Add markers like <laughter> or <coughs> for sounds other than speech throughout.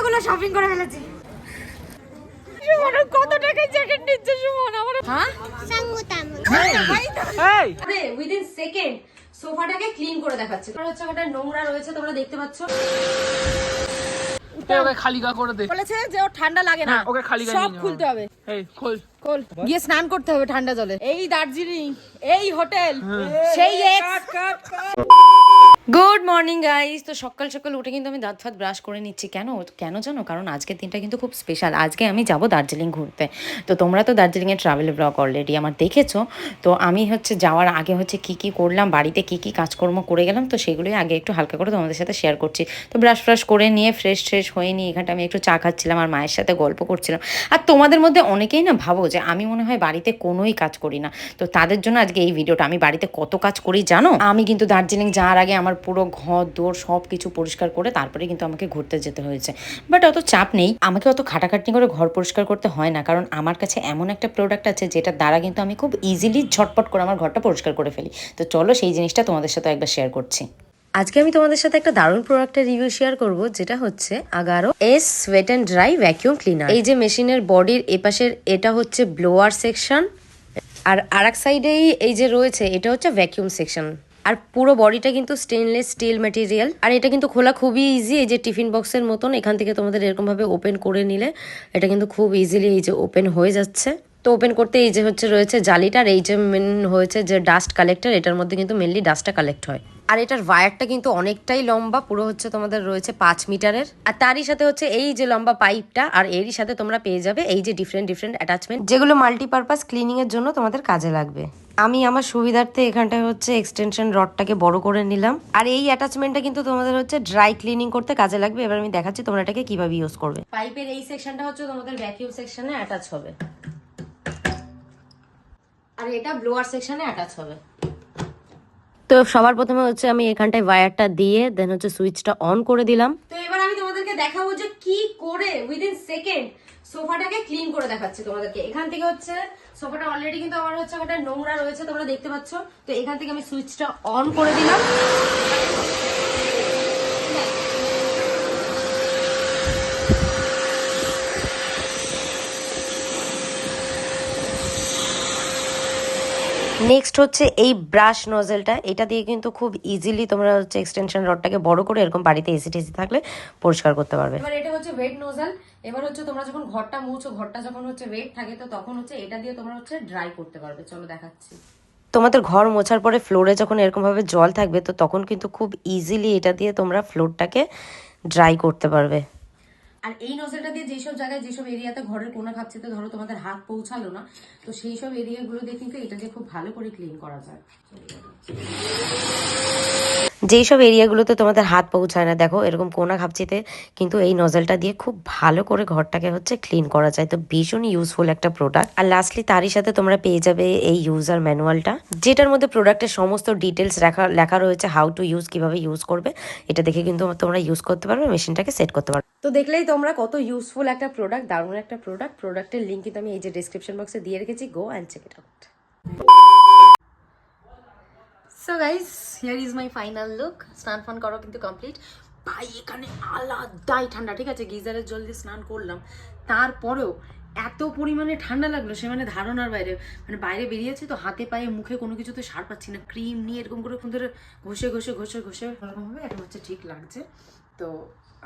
এতগুলো শপিং করে ফেলেছি? সুমন কত টাকায় জ্যাকেট নিচ্ছে সুমন? আমার হ্যাঁ? আরে উইদিন সেকেন্ড সোফাটাকে ক্লিন করে দেখাচ্ছে। কারণ হচ্ছে ওটা নোংরা রয়েছে তোমরা দেখতে পাচ্ছ। ওকে খালি গা করে দে। বলেছে যে ও ঠান্ডা লাগে না। হ্যাঁ, ওকে খালি সব খুলতে হবে। এই খোল। খোল। গিয়ে স্নান করতে হবে ঠান্ডা জলে। এই দার্জিলিং এই হোটেল সেই এক্স গুড মর্নিং গাইস তো সকাল সকাল উঠে কিন্তু আমি দাঁত ফাত ব্রাশ করে নিচ্ছি। কেন? কেন জানো? কারণ আজকের দিনটা কিন্তু খুব স্পেশাল আজকে আমি যাব দার্জিলিং ঘুরতে। তো তোমরা তো দার্জিলিংয়ের ট্রাভেল ব্লগ অলরেডি আমার দেখেছ। তো আমি হচ্ছে যাওয়ার আগে হচ্ছে কি কি করলাম, বাড়িতে কি কি কাজকর্ম করে গেলাম, তো সেগুলোই আগে একটু হালকা করে তোমাদের সাথে শেয়ার করছি। তো ব্রাশ ফ্রাশ করে নিয়ে ফ্রেশ ফ্রেশ হয়ে নিয়ে এখানটা আমি একটু চা খাচ্ছিলাম আর মায়ের সাথে গল্প করছিলাম। আর তোমাদের মধ্যে অনেকেই না ভাবো যে আমি মনে হয় বাড়িতে কোনোই কাজ করি না। তো তাদের জন্য আজকে এই ভিডিওটা আমি বাড়িতে কত কাজ করি জানো? আমি কিন্তু দার্জিলিং যাওয়ার আগে আমার পুরো ঘর, দোর সব কিছু পরিষ্কার করে তারপরে কিন্তু আমাকে ঘুরতে যেতে হয়েছে। বাট অত চাপ নেই। আমাকে অত খাটাখাটনি করে ঘর পরিষ্কার করতে হয় না। কারণ আমার কাছে এমন একটা প্রোডাক্ট আছে যেটার দ্বারা কিন্তু আমি খুব ইজিলি ঝটপট করে আমার ঘরটা পরিষ্কার করে ফেলি। তো চলো সেই জিনিসটা তোমাদের সাথে একবার শেয়ার করছি। আজকে আমি তোমাদের সাথে একটা দারুণ প্রোডাক্টের রিভিউ শেয়ার করব, যেটা হচ্ছে Agaro Ace wet and dry vacuum cleaner এই যে মেশিনের বডির এপাশের, এটা হচ্ছে ব্লোয়ার সেকশন আর আর এক সাইডেই এই যে রয়েছে, এটা হচ্ছে ভ্যাকিউম সেকশন আর পুরো বডিটা কিন্তু স্টেনলেস স্টিল ম্যাটেরিয়াল আর এটা কিন্তু খোলা খুবই ইজি এই যে টিফিন বক্সের মতন। এখান থেকে তোমাদের এরকম ভাবে ওপেন করে নিলে এটা কিন্তু খুব ইজিলি এই যে ওপেন হয়ে যাচ্ছে। তো ওপেন করতে এই যে হচ্ছে রয়েছে জালিটা, আর এই যে মেন হয়েছে যে ডাস্ট কালেক্টর এটার মধ্যে কিন্তু মেনলি ডাস্টটা কালেক্ট হয়। আর এটার ওয়্যারটা কিন্তু অনেকটাই লম্বা, পুরো হচ্ছে তোমাদের রয়েছে পাঁচ মিটারের। আর তারই সাথে হচ্ছে এই যে লম্বা পাইপটা আর এরই সাথে তোমরা পেয়ে যাবে এই যে ডিফারেন্ট ডিফারেন্ট অ্যাটাচমেন্ট যেগুলো মাল্টিপারপাস ক্লিনিং এর জন্য তোমাদের কাজে লাগবে। আমি আমার সুবিধার্থে এখানটায় হচ্ছে এক্সটেনশন রডটাকে বড় করে নিলাম। আর এই অ্যাটাচমেন্টটা কিন্তু তোমাদের হচ্ছে ড্রাই ক্লিনিং করতে কাজে লাগবে। এবার আমি দেখাচ্ছি তোমরা এটাকে কীভাবে ইউজ করবে। পাইপের এই সেকশনটা হচ্ছে তোমাদের ভ্যাকিউম সেকশনে অ্যাটাচ হবে। আর এটা ব্লোয়ার সেকশনে অ্যাটাচ হবে। তো সবার প্রথমে হচ্ছে আমি এখানটায় ওয়্যারটা দিয়ে দেন হচ্ছে সুইচটা অন করে দিলাম। তো এবার আমি তোমাদেরকে দেখাবো যে কি করে উইদিন সেকেন্ড সোফাটাকে ক্লিন করে দেখাচ্ছি তোমাদেরকে। এখান থেকে হচ্ছে, সোফাটা অলরেডি কিন্তু আমার হচ্ছে ওটা নোংরা রয়েছে, তোমরা দেখতে পাচ্ছ। তো এখান থেকে আমি সুইচটা অন করে দিলাম। নেক্সট হচ্ছে এই ব্রাশ নজেলটা এটা দিয়ে কিন্তু খুব ইজিলি তোমরা হচ্ছে এক্সটেনশন রডটাকে বড় করে এরকম বাড়িতে এসি টেসি থাকলে পরিষ্কার করতে পারবে। এবার এটা হচ্ছে ওয়েট নজেল এবার হচ্ছে তোমরা যখন ঘরটা মুছো ঘরটা যখন হচ্ছে ওয়েট থাকে তো তখন হচ্ছে এটা দিয়ে তোমরা হচ্ছে ড্রাই করতে পারবে। চলো দেখাচ্ছি। তোমাদের ঘর মোছার পরে ফ্লোরে যখন এরকম ভাবে জল থাকবে তো তখন কিন্তু খুব ইজিলি এটা দিয়ে তোমরা ফ্লোরটাকে ড্রাই করতে পারবে। আর এই নজলটা দিয়ে যেসব জায়গায়, যেসব এরিয়াতে ঘরের কোনা খাপছিতে ধরো তোমাদের হাত পৌঁছালো না, তো সেই সব এরিয়াগুলো দিয়ে কিন্তু এটা দিয়ে খুব ভালো করে ক্লিন করা যায়। যেই সব এরিয়াগুলোতে তোমাদের হাত পৌঁছায় না, দেখো এরকম কোনা খাপচিতে কিন্তু এই নজলটা দিয়ে খুব ভালো করে ঘরটাকে হচ্ছে ক্লিন করা যায়। তো ভীষণ ইউজফুল একটা প্রোডাক্ট আর লাস্টলি তারই সাথে তোমরা পেয়ে যাবে এই ইউজার ম্যানুয়ালটা যেটার মধ্যে প্রোডাক্টের সমস্ত ডিটেলস লেখা লেখা রয়েছে হাউ টু ইউজ কীভাবে ইউজ করবে, এটা দেখে কিন্তু তোমরা ইউজ করতে পারবে মেশিনটাকে সেট করতে পারবে। তো দেখলেই তোমরা কত ইউজফুল একটা প্রোডাক্ট দারুণ একটা প্রোডাক্ট প্রোডাক্টের লিঙ্ক কিন্তু আমি এই যে ডিসক্রিপশন বক্সে দিয়ে রেখেছি। Go and check it out so guys here is my final look স্নান ফান করা কিন্তু কমপ্লিট ভাই, এখানে আলাদাই ঠান্ডা, ঠিক আছে? গিজারের জল দিয়ে স্নান করলাম। তারপরেও এত পরিমাণে ঠান্ডা লাগল, সে মানে ধারণার বাইরে। মানে বাইরে বেরিয়েছে তো হাতে পায়ে, মুখে কোনো কিছুতে সার পাচ্ছি না। ক্রিম নিয়ে এরকম করে ধরে ঘষে ঘষে ঘষে ঘষে। এরকমভাবে এখন হচ্ছে ঠিক লাগছে। তো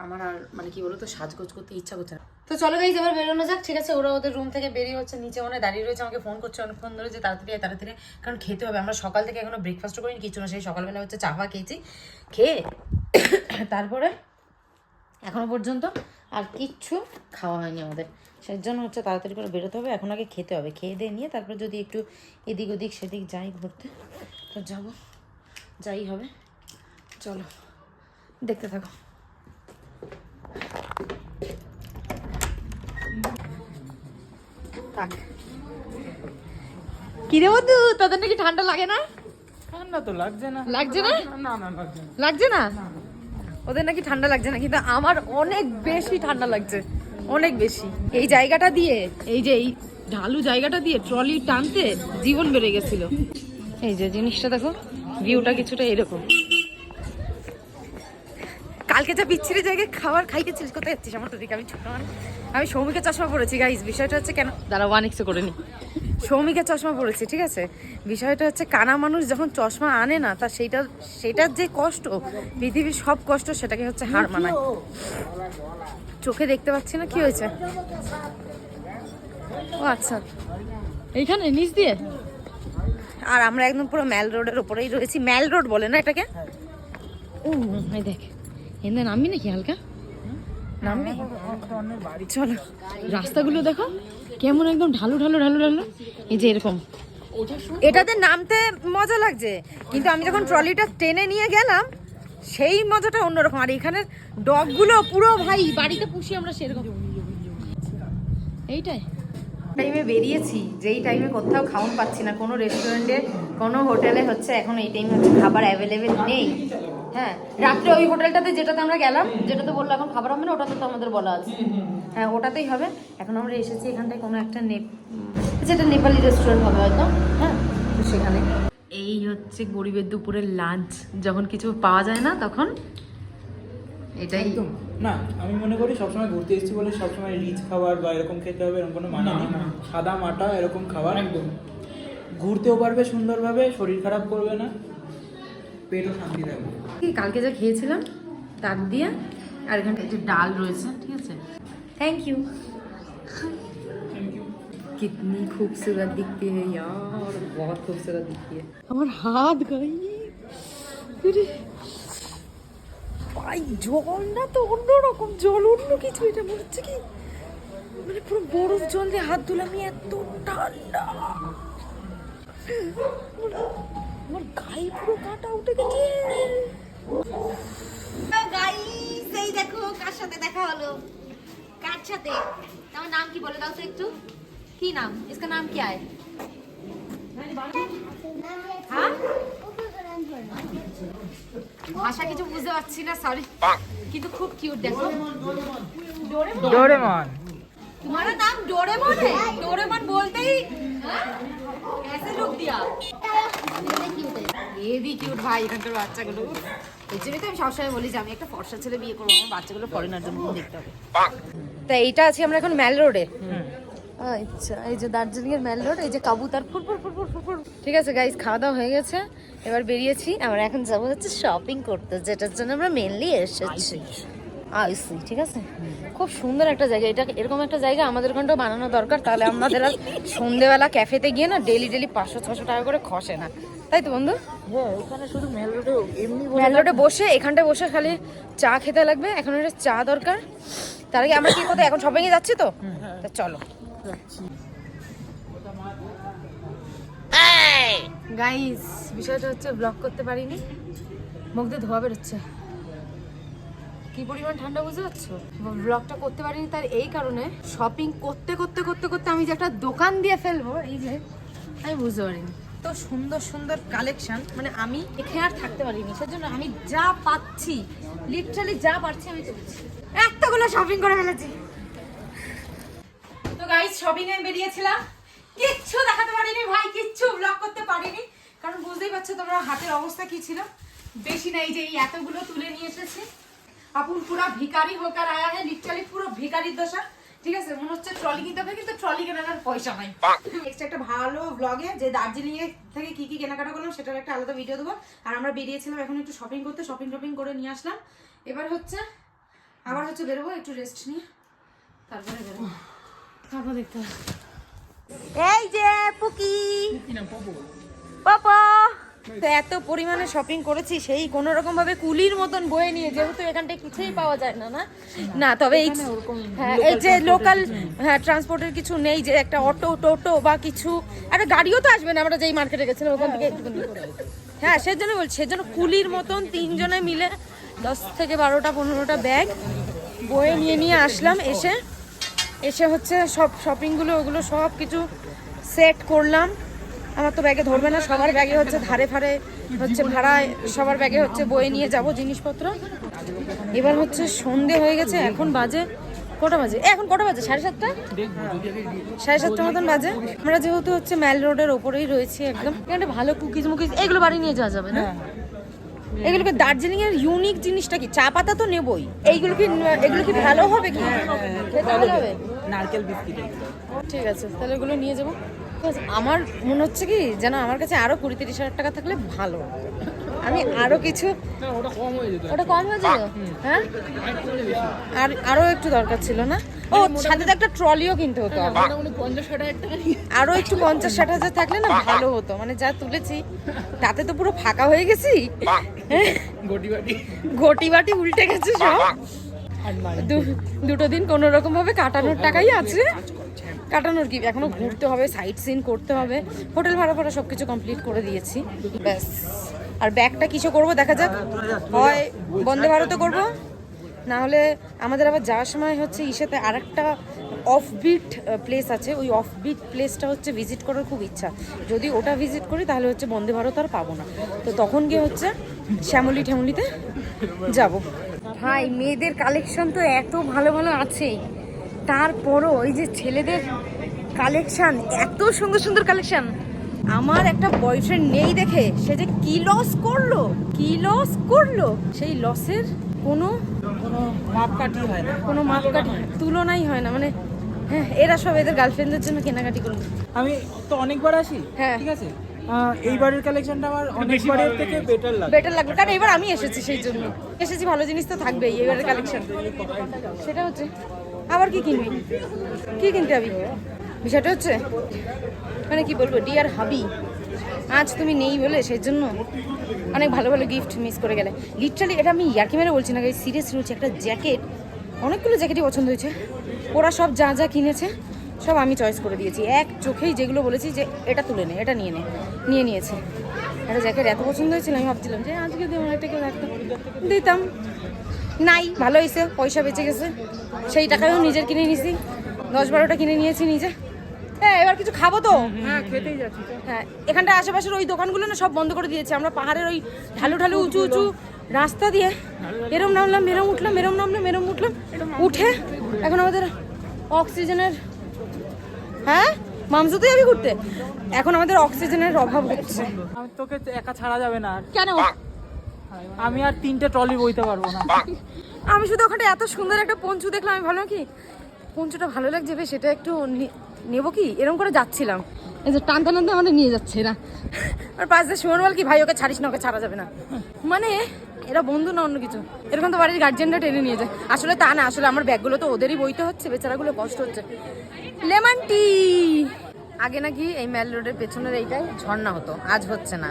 আমার আর মানে কি বলতো, সাজগোজ করতে ইচ্ছা করছে না। তো চলো গাইজ এবার বেরোনো যাক, ঠিক আছে? ওরা ওদের রুম থেকে বেরিয়ে হচ্ছে, নিচে মনে দাঁড়িয়ে রয়েছে, আমাকে ফোন করছে অনেকক্ষণ ধরে যে তাড়াতাড়ি তাড়াতাড়ি কারণ খেতে হবে। আমরা সকাল থেকে এখনও ব্রেকফাস্ট করিনি, কিছু না, সেই সকালবেলা হচ্ছে চা ফা খেয়েছি, খেয়ে <coughs> তারপরে এখনও পর্যন্ত আর কিচ্ছু খাওয়া হয়নি আমাদের। সেই জন্য হচ্ছে তাড়াতাড়ি করে বেরোতে হবে, এখন আগে খেতে হবে। খেয়ে দিয়ে নিয়ে তারপর যদি একটু এদিক ওদিক, সেদিক যাই ঘুরতে, তো যাব। যাই হবে। চলো, দেখতে থাকো। থাক। কিরে বন্ধু তোদের নাকি ঠান্ডা লাগে না? ঠান্ডা তো লাগছে না। লাগছে না? না না লাগছে না। ওদের নাকি ঠান্ডা লাগছে না কিন্তু আমার অনেক বেশি ঠান্ডা লাগছে অনেক বেশি। এই জায়গাটা দিয়ে এই যে এই ঢালু জায়গাটা দিয়ে ট্রলি টানতে জীবন বেড়ে গেছিল। এই যে জিনিসটা দেখো ভিউটা কিছুটা এরকম। কালকে যা বিচ্ছিরি জায়গায় খাবার খাইয়েছিলিস কোথায় যাচ্ছিস আমার তো দিকে আমি ছোট। আমি সৌমিকের চশমা পড়েছি গাইস বিষয়টা হচ্ছে কেন দাঁড়া ওয়ান এক্সে করে নি। সৌমিকের চশমা পড়েছি ঠিক আছে? বিষয়টা হচ্ছে কানা মানুষ যখন চশমা আনে না তা সেটা সেটার যে কষ্ট পৃথিবীর সব কষ্ট সেটাকে হচ্ছে হার মানায়। চোখে দেখতে পাচ্ছি না কি হয়েছে? ও আচ্ছা। এইখানে নিচ দিয়ে? আর আমরা একদম পুরো ম্যাল রোডের উপরেই রয়েছি। ম্যাল রোড বলে না এটাকে? ও এই দেখ। এখানে নামবি নাকি হালকা? নামবি চলো রাস্তাগুলো দেখো কেমন একদম ঢালু ঢালু ঢালু ঢালু। এই যে এরকম। এটাতে নামতে মজা লাগছে কিন্তু আমি যখন ট্রলিটা টেনে নিয়ে গেলাম সেই মজাটা অন্যরকম। আর এখানের ডগগুলো পুরো ভাই বাড়িতে পুষি আমরা সেরকম। এইটাই। টাইমে বেরিয়েছি যেই টাইমে কোথাও খাওয়ান পাচ্ছি না। কোনো রেস্টুরেন্টে কোনো হোটেলে হচ্ছে এখন এই টাইমে হচ্ছে খাবার অ্যাভেলেবেল নেই। হ্যাঁ রাত্রে ওই হোটেলটাতে যেটাতে আমরা গেলাম যেটাতে বলল এখন খাবার হবে না ওটাতে তো আমাদের বলা আছে। হ্যাঁ ওটাতেই হবে। এখন আমরা এসেছি এখানটায় কোনো একটা নেপ যেটা নেপালি রেস্টুরেন্ট হবে হয়তো। হ্যাঁ তো সেখানে। এই হচ্ছে গরিবের দুপুরের লাঞ্চ যখন কিছু পাওয়া যায় না তখন এটাই। একদম। না আমি মনে করি সবসময় ঘুরতে এসেছি বলে সবসময় রিচ খাবার বা এরকম খেতে হবে এরকম কোনো মানে নেই। সাদা মাটা এরকম খাবার। একদম। ঘুরতেও পারবে সুন্দরভাবে শরীর খারাপ করবে না। পেটও শান্তি থাকবে। কি কালকে যা খেয়েছিলাম তার দিয়ে আর এখানটা একটু ডাল রয়েছে ঠিক আছে থ্যাংক ইউ कितनी खूबसूरत दिखती है यार बहुत खूबसूरत दिखती है আমার হাত গাই ভাই জলটা তো অন্যরকম জল অন্য কিছু এটা মনে হচ্ছে কি মানে পুরো বরফ জল দিয়ে হাত ধুলে আমি এত ঠান্ডা আমার গায়ে পুরো কাটা উঠে গেছে গাইস এই দেখো কার সাথে দেখা হলো কার সাথে তোমার নাম কি বলে দাও তো একটু কি নাম इसका नाम क्या है हाँ ভাষা কিছু বুঝতে পারছি না সরি কিন্তু খুব কিউট দেখো ডোরেমন तुम्हारा नाम डोरेमोन है डोरेमोन बोलते ही हाँ? ऐसे लुक दिया হেভি কিউট ভাই এখানকার বাচ্চাগুলো এই জন্যই তো আমি সবসময় বলি যে আমি একটা ফর্সা ছেলে বিয়ে করব আমার বাচ্চাগুলো ফরেনার জন্য দেখতে হবে। তা এইটা আছি আমরা এখন ম্যাল রোডে আচ্ছা এই যে দার্জিলিং এর ম্যাল রোড এই যে কাবুতার ফুর ফুর ফুর ফুর ফুর ফুর। ঠিক আছে গাইস খাওয়া দাওয়া হয়ে গেছে। এবার বেরিয়েছি আমরা এখন যাব হচ্ছে শপিং করতে যেটার জন্য আমরা মেনলি এসেছি। আইসি ঠিক আছে? খুব সুন্দর একটা জায়গা। এটা এরকম একটা জায়গা আমাদের ওখানটাও বানানো দরকার তাহলে আমাদের আর সন্ধেবেলা ক্যাফেতে গিয়ে না ডেলি ডেলি পাঁচশো ছশো টাকা করে খসে না। তাই তো বন্ধু? হ্যাঁ ওখানে শুধু মেল রোডে এমনি ম্যাল রোডে বসে এখানটায় বসে খালি চা খেতে লাগবে। এখন একটা চা দরকার। তার আগে আমরা কি কোথায়? এখন শপিং এ যাচ্ছি তো? তা চলো। গাইস বিষয়টা হচ্ছে ব্লগ করতে পারিনি। মুখ দিয়ে ধোয়া বেরোচ্ছে। কি পরিমাণ ঠান্ডা বুঝতে পারছ? ব্লগটা করতে পারিনি তার এই কারণে শপিং করতে করতে করতে করতে আমি যে একটা দোকান দিয়ে ফেলব এই যে আমি বুঝতে পারিনি। তো সুন্দর সুন্দর কালেকশন মানে আমি এখানে আর থাকতে পারিনি সেজন্য আমি যা পাচ্ছি লিটারালি যা পাচ্ছি আমি এতগুলো শপিং করে ফেলেছি। তো গাইস শপিং এ বেরিয়েছিলাম। কিচ্ছু দেখাতে পারিনি ভাই কিচ্ছু ব্লগ করতে পারিনি। কারণ বুঝতেই পারছ তোমরা হাতের অবস্থা কি ছিল? বেশি নাই যে এই এতগুলো তুলে নিয়ে এসেছি। আপুন পুরা ভিখারি হোকার আয়া হ্যাঁ লিটারালি পুরো ভিখারির দশা ঠিক আছে মনে হচ্ছে ট্রলি কিনতে হবে কিন্তু ট্রলি কেনার পয়সা নাই। নেক্সট একটা ভালো ব্লগে যে দার্জিলিং এ থেকে কি কি কেনাকাটা করলাম সেটার একটা আলাদা ভিডিও দেবো। আর আমরা বেরিয়েছিলাম এখন একটু শপিং করতে শপিং টপিং করে নিয়ে আসলাম। এবার হচ্ছে আবার হচ্ছে বেরোবো একটু রেস্ট নিয়ে। তারপরে বেরোবো। তারপর দেখতে এই যে পুকি। পাপা। তো এত পরিমাণে শপিং করেছি সেই কোনো রকম ভাবে কুলির মতন বয়ে নিয়ে যেহেতু এখানটায় কিছুই পাওয়া যায় না না? না তবে এই হ্যাঁ এই যে লোকাল হ্যাঁ ট্রান্সপোর্টের কিছু নেই যে একটা অটো টোটো বা কিছু একটা গাড়িও তো আসবে না আমরা যেই মার্কেটে গেছিলাম ওখান থেকে। হ্যাঁ সেজন্য বলছি সেজন্য কুলির মতন তিনজনে মিলে দশ থেকে বারোটা পনেরোটা ব্যাগ বয়ে নিয়ে নিয়ে আসলাম এসে এসে হচ্ছে সব শপিংগুলো ওগুলো সব কিছু সেট করলাম। আমার তো ব্যাগে ধরবে না সবার ব্যাগে হচ্ছে ধারে ফারে হচ্ছে ভাড়ায় সবার ব্যাগে হচ্ছে বয়ে নিয়ে যাব জিনিসপত্র। এবার হচ্ছে সন্ধে হয়ে গেছে এখন বাজে কটা বাজে? এখন কটা বাজে? সাড়ে সাতটা? সাড়ে সাতটা মতন বাজে। আমরা যেহেতু হচ্ছে ম্যাল রোডের ওপরেই রয়েছি একদম। এখানে ভালো কুকিজ মুকিজ এগুলো বাড়ি নিয়ে যাওয়া যাবে না? এগুলোকে দার্জিলিং এর ইউনিক জিনিসটা কি? চা পাতা তো নেবই। এইগুলো কি এগুলো কি ভালো হবে কি? খেতে ভালো হবে? নারকেল বিস্কিট ঠিক আছে তাহলে এগুলো নিয়ে যাব। আছে, আমার মনে হচ্ছে কি যেন আমার কাছে আরও কুড়ি তিরিশ হাজার টাকা থাকলে ভালো। আমি আরও কিছু ওটা কম হয়ে যেত। ওটা কম হয়েছে হ্যাঁ? আর আরও একটু দরকার ছিল না? ও সাথে তো একটা ট্রলিও কিনতে হতো। আমার। মোটামুটি পঞ্চাশ ষাট হাজার টাকা নিয়ে আরও একটু পঞ্চাশ ষাট হাজার থাকলে না ভালো হতো। মানে যা তুলেছি তাতে তো পুরো ফাঁকা হয়ে গেছি। ঘটি বাটি উল্টে গেছে সব। দুটো দিন কোনো রকম ভাবে কাটানোর টাকাই আছে। কাটানোর কি? এখনও ঘুরতে হবে সাইট সিন করতে হবে। হোটেল ভাড়া ফাড়া সব কিছু কমপ্লিট করে দিয়েছি। ব্যাস। আর ব্যাগটা কিসে করব? দেখা যাক। হয় বন্দে ভারতে করব, না হলে আমাদের আবার যাওয়ার সময় হচ্ছে ইসেতে আরেকটা অফবিট প্লেস আছে। ওই অফ বিট প্লেসটা হচ্ছে ভিজিট করার খুব ইচ্ছা। যদি ওটা ভিজিট করি, তাহলে হচ্ছে বন্দে ভারত আর পাবো না। তো তখন গিয়ে হচ্ছে শ্যামলি ঠ্যামলিতে যাব। ভাই, মেয়েদের কালেকশন তো এত ভালো ভালো আছে তারপরও ওই যে ছেলেদের কালেকশন এত সুন্দর সুন্দর কালেকশন আমার একটা বয়ফ্রেন্ড নেই দেখে সে যে কি লস করল কি লস করল? সেই লসের কোনো কোনো মাপকাঠি হয় না কোনো মাপকাঠি তুলনাই হয় না। মানে হ্যাঁ এরা সব এদের গার্লফ্রেন্ডের জন্য কেনাকাটি করবে আমি তো অনেকবার আসি হ্যাঁ। ঠিক আছে? এইবারের কালেকশনটা আমার অনেকবারের থেকে বেটার লাগে। বেটার লাগবে। কারণ এবার আমি এসেছি সেই জন্য। এসেছি ভালো জিনিস তো থাকবেই এবারের কালেকশন সেটা হচ্ছে আবার কি কিনবি? কি কিনতে হবে বিষয়টা হচ্ছে মানে কি বলব ডিয়ার হাবি আজ তুমি নেই বলে সেই জন্য অনেক ভালো ভালো গিফট মিস করে গেলে। লিটারালি এটা আমি ইয়ার্কি মেরে বলছি না সিরিয়াস বলছি, একটা জ্যাকেট অনেকগুলো জ্যাকেটই পছন্দ হয়েছে। ওরা সব যা যা কিনেছে, সব আমি চয়েস করে দিয়েছি। এক চোখেই যেগুলো বলেছি যে এটা তুলে নে, এটা নিয়ে নে, নিয়ে নিয়েছে। একটা জ্যাকেট এত পছন্দ হয়েছিল, আমি ভাবছিলাম যে আজকে দেবো একটা কেউ দিতাম। নাই ভালো হয়েছে পয়সা বেঁচে গেছে। সেই টাকায়ও নিজের কিনে নিয়েছি দশ বারোটা কিনে নিয়েছি নিজে। হ্যাঁ এবার কিছু খাব তো? হ্যাঁ তো। হ্যাঁ এখানটা আশেপাশের ওই দোকানগুলো না সব বন্ধ করে দিয়েছে। আমরা পাহাড়ের ওই ঢালু ঢালু উঁচু উঁচু রাস্তা দিয়ে এরম নামলাম এরম উঠলাম এরম নামলাম এরম উঠলাম উঠে এখন আমাদের অক্সিজেনের হ্যাঁ? মামসুতে যাবি ঘুরতে। এখন আমাদের অক্সিজেনের অভাব হচ্ছে। তোকে একা ছাড়া যাবে না। কেন? আমি আর তিনটে ট্রলি বইতে পারব না। আমি শুধু ওখানে এত সুন্দর একটা পঞ্চু দেখলাম আমি ভালো কি পঞ্চুটা ভালো লাগছে বেশ সেটা একটু নেব কি? এরকম করে যাচ্ছিলাম। এই যে টানতে টানতে আমাদের নিয়ে যাচ্ছে না আর পাশ দিয়ে সুমন বল কি ভাই ওকে ছাড়িস না ওকে ছাড়া যাবে না। মানে এরা বন্ধু না অন্য কিছু। এরকম তো বাড়ির গার্জেনরা টেনে নিয়ে যায়। আসলে তা না আসলে আমার ব্যাগগুলো তো ওদেরই বইতে হচ্ছে বেচারাগুলো কষ্ট হচ্ছে। লেমন টি আগে নাকি এই ম্যাল রোডের পেছনের এইটাই ঝর্ণা হতো আজ হচ্ছে না।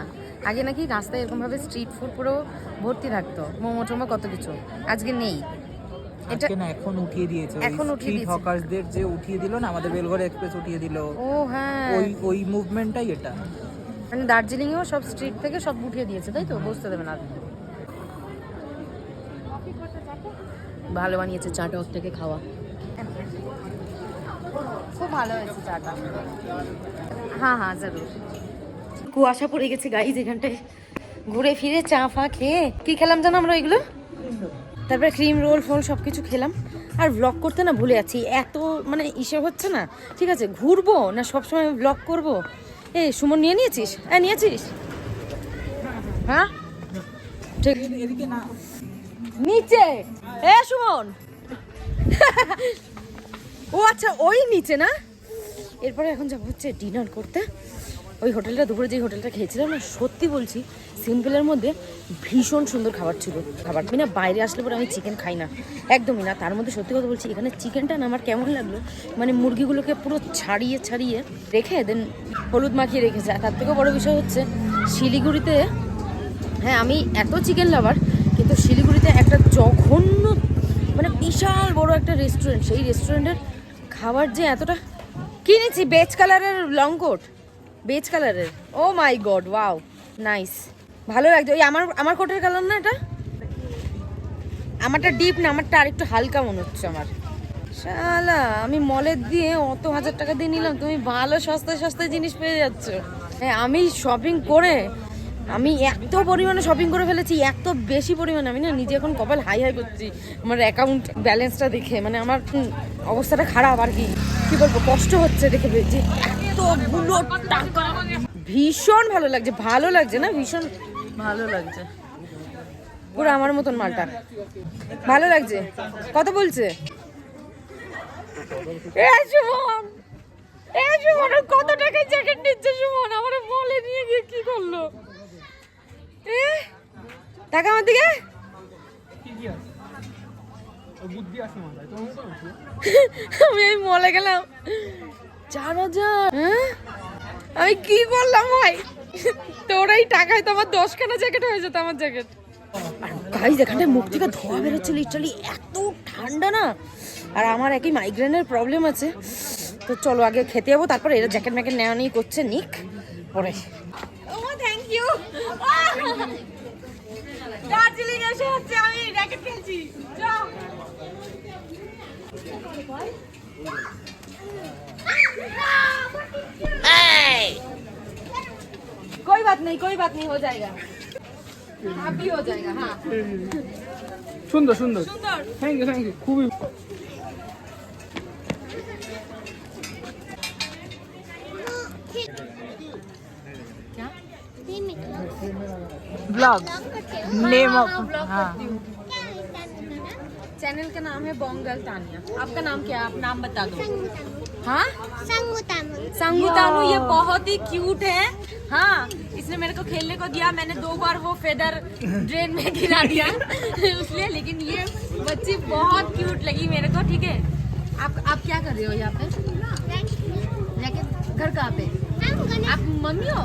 আগে নাকি রাস্তায় এরকমভাবে স্ট্রিট ফুড পুরো ভর্তি থাকতো মোমো টোমো কত কিছু। আজকে নেই। এটা না এখন উঠিয়ে দিয়েছে এখন উঠিয়ে দিয়েছে। হকার্সদের যে উঠিয়ে দিল না আমাদের বেলঘর এক্সপ্রেস উঠিয়ে দিল। ও হ্যাঁ। ওই ওই মুভমেন্টটাই এটা। মানে দার্জিলিংয়েও সব স্ট্রিট থেকে সব উঠিয়ে দিয়েছে তাই তো? বুঝতে দেবে না ভালো বানিয়েছে চাটা ওর থেকে খাওয়া। খুব ভালো হয়েছে চাটা। হ্যাঁ হ্যাঁ জরুর। কুয়াশা পড়ে গেছে গাইজ এখানটায়। ঘুরে ফিরে চা ফা খেয়ে, কি খেলাম জানো আমরা এগুলো? তারপরে ক্রিম রোল ফোল সব কিছু খেলাম। আর ব্লগ করতে না ভুলে যাচ্ছি এত মানে ইসে হচ্ছে না। ঠিক আছে, ঘুরবো না সবসময় ব্লগ করব? এ, সুমন নিয়ে নিয়েছিস? হ্যাঁ নিয়েছিস? হ্যাঁ? ঠিক। নিচে! এ, সুমন! <laughs> ও আচ্ছা ওই নিচে না? এরপরে এখন যাব হচ্ছে ডিনার করতে। ওই হোটেলটা দুপুরে যে হোটেলটা খেয়েছিলাম না, সত্যি বলছি, সিম্পলের মধ্যে ভীষণ সুন্দর খাবার ছিল খাবার। আমি না বাইরে আসলে পরে আমি চিকেন খাই না, একদমই না। তার মধ্যে সত্যি কথা বলছি, এখানে চিকেনটা না আমার কেমন লাগল মানে মুরগিগুলোকে পুরো ছাড়িয়ে ছাড়িয়ে রেখে দেন হলুদ মাখিয়ে রেখেছে আর তার থেকেও বড় বিষয় হচ্ছে, শিলিগুড়িতে হ্যাঁ আমি এত চিকেন লাভার কিন্তু শিলিগুড়িতে একটা জঘন্য মানে বিশাল বড় একটা রেস্টুরেন্ট সেই রেস্টুরেন্টের খাবার যে এতটা কিনেছি, বেজ কালারের লং কোট বেজ কালারের oh my god wow nice ভালো লাগছে। ওই আমার আমার কোটের কালার না এটা? আমারটা ডিপ না, আমারটা আর একটু হালকা মনে হচ্ছে আমার। শালা, আমি মলের দিয়ে অত হাজার টাকা দিয়ে নিলাম, তুমি ভালো সস্তায় সস্তায় জিনিস পেয়ে যাচ্ছ। হ্যাঁ আমি শপিং করে আমি এত পরিমাণে শপিং করে ফেলেছি এত বেশি পরিমাণে। আমি না নিজে এখন কপাল হাই হাই করছি। আমার অ্যাকাউন্ট ব্যালেন্সটা দেখে মানে আমার অবস্থাটা খারাপ আর কি। কি বলব কষ্ট হচ্ছে দেখে যে এতগুলো টাকা। ভীষণ ভালো লাগছে ভালো লাগছে না? ভীষণ ভালো লাগছে। পুরো আমার মতন মালটা। ভালো লাগছে? কত বলছে? কত টাকায় জ্যাকেট নিচ্ছে সুমন? আমার বলে নিয়ে গিয়ে কি করল? টাকা আমার দিকে। আমি এই মলে গেলাম। চার হাজার হ্যাঁ? আমি কি করলাম ভাই? তোর এই টাকায় তো আমার দশখানা জ্যাকেট হয়ে যেত, আমার জ্যাকেট গাইজ এখানটায় মুখ থেকে ধোয়া বেরোচ্ছে লিটারালি এত ঠান্ডা না। আর আমার একই মাইগ্রেনের প্রবলেম আছে। তো চলো, আগে খেতে যাব, তারপর এরা জ্যাকেট ম্যাকেট নেওয়া নিয়ে করছে, নিক। পরে। দার্জিলিং এসে হচ্ছে আমি র্যাকেট খেলছি যাও कोई बात नहीं कोई बात नहीं हो जाएगा अभी हो जाएगा हाँ সুন্দর সুন্দর सुंदर থ্যাংক ইউ থ্যাংক ইউ খুবই क्या ब्लॉग नेम ऑफ़ हाँ। चैनल का नाम है बोंगल तानिया आपका नाम क्या है? आप नाम बता दो। हाँ? संगू तानू ये बहुत ही क्यूट है। हाँ इसने मेरे को खेलने को दिया। मैंने दो बार वो फेदर ड्रेन में गिरा दिया <laughs> इसलिए लेकिन ये बच्ची बहुत क्यूट लगी मेरे को ठीक है? आप आप क्या कर रहे हो यहाँ पे? घर कहाँ पे? आप मम्मी हो?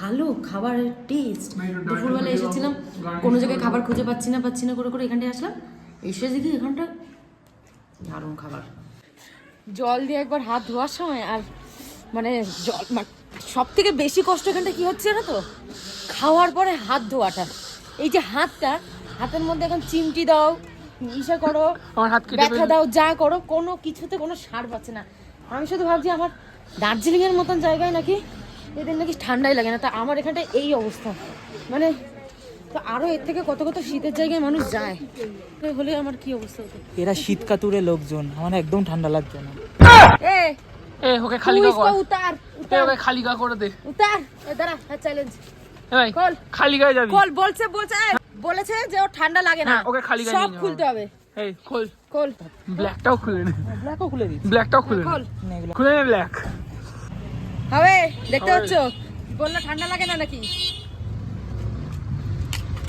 ভালো খাবারের টেস্ট দুপুরবেলা এসেছিলাম কোনো জায়গায় খাবার খুঁজে পাচ্ছি না পাচ্ছি না করে করে এখানটায় আসলাম। এসে দেখি এখানটা দারুণ খাবার। জল দিয়ে একবার হাত ধোয়ার সময় আর মানে জল সব থেকে বেশি কষ্ট এখানটা কি হচ্ছে না তো? খাওয়ার পরে হাত ধোয়াটা। এই যে হাতটা হাতের মধ্যে এখন চিমটি দাও ইসে করো আমার ব্যথা দাও যা করো কোনো কিছুতে কোনো সার পাচ্ছে না। আমি শুধু ভাবছি আমার দার্জিলিং এর মতন জায়গায় নাকি এদের নাকি ঠান্ডাই লাগে না। তা আমার এখানটা এই অবস্থা। মানে তো আরও এর থেকে কত কত শীতের জায়গায় মানুষ যায়। হলে আমার কি অবস্থা হতো? এরা শীত কাতুরে লোকজন আমার একদম ঠান্ডা লাগছে না। এ এ ওকে খালি গা কর উতার উতার। ওকে খালি গা করে দে। উতার এ দাঁড়া চ্যালেঞ্জ কল খালি। গায়ে যাবি। কল বলছে বলছে বলেছে যে ও ঠান্ডা লাগে না। হ্যাঁ, ওকে খালি গায়ে সব খুলতে হবে। এই খোল। খোল। ব্ল্যাকটাও খুলে দে ব্ল্যাকও খুলে দে ব্ল্যাকটাও খুলে দে খুলে নে ব্ল্যাক হবে দেখতে। পাচ্ছ? বলল ঠান্ডা লাগে না নাকি?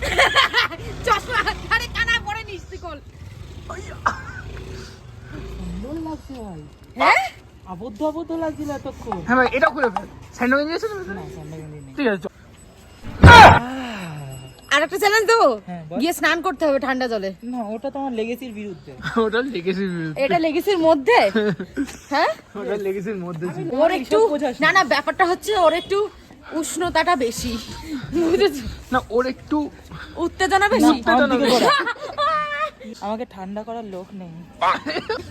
<laughs> চশমা আরে কানা পরে নিস তুই কল। সুন্দর লাগছে ভাই। হ্যাঁ? আবদ্ধ আবদ্ধ লাগছিল এতক্ষণ। হ্যাঁ ভাই এটাও ফেল। ঠিক আছে। আর একটা চ্যালেঞ্জ দেবো? হ্যাঁ, গিয়ে স্নান করতে হবে ঠান্ডা জলে। না ওটা তো আমার লেগেছির বিরুদ্ধে। ওটা লেগেছে এটা লেগেছির মধ্যে? হ্যাঁ? ওটা লেগেছে মধ্যে ওর একটু না না ব্যাপারটা হচ্ছে ওর একটু উষ্ণতাটা বেশি। না ওর একটু উত্তেজনা বেশি। <laughs> আমাকে ঠান্ডা করার লোক নেই।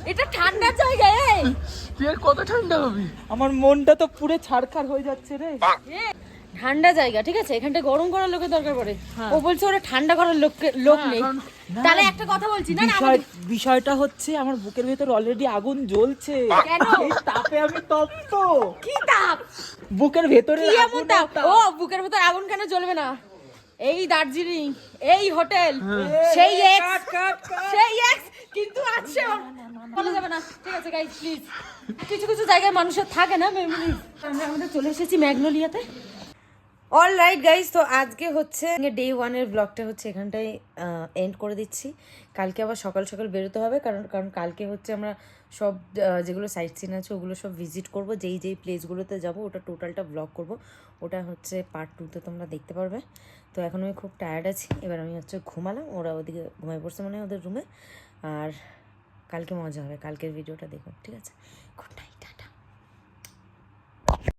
এটা ঠান্ডার জায়গা এই। তুই আর কত ঠান্ডা হবি? আমার মনটা তো পুরো ছাড়খাড় হয়ে যাচ্ছে রে। ঠান্ডা জায়গা ঠিক আছে? এখানটা গরম করার লোকের দরকার পড়ে। ও বলছে ওরা ঠান্ডা করার লোক লোক নেই। তাহলে একটা কথা বলছি না বিষয়টা হচ্ছে আমার বুকের ভেতর অলরেডি আগুন জ্বলছে। কেন? তাপে আমি তপ্ত। কি তাপ? বুকের ভেতরে কি এমন তাপ? ও বুকের ভেতর আগুন কেন জ্বলবে না? এই দার্জিলিং এই হোটেল সেই এক্স সেই এক্স কিন্তু আছে বলা যাবে না। ঠিক আছে গাইজ প্লিজ কিছু কিছু জায়গায় মানুষের থাকে না মেমরি আমরা আমাদের চলে এসেছি ম্যাগনোলিয়াতে। অল রাইট গাইজ তো আজকে হচ্ছে ডে ওয়ানের ব্লগটা হচ্ছে এখানটায় এন্ড করে দিচ্ছি। কালকে আবার সকাল সকাল বেরোতে হবে, কারণ কারণ কালকে হচ্ছে আমরা সব যেগুলো সাইট সিন আছে, ওগুলো সব ভিজিট করব। যেই যেই প্লেসগুলোতে যাব, ওটা টোটালটা ব্লগ করব। ওটা হচ্ছে পার্ট টুতে তোমরা দেখতে পারবে। তো এখন আমি খুব টায়ার্ড আছি। এবার আমি হচ্ছে ঘুমালাম, ওরা ওদিকে ঘুমাই পড়ছে মানে ওদের রুমে আর কালকে মজা হবে, কালকের ভিডিওটা দেখো ঠিক আছে? Good night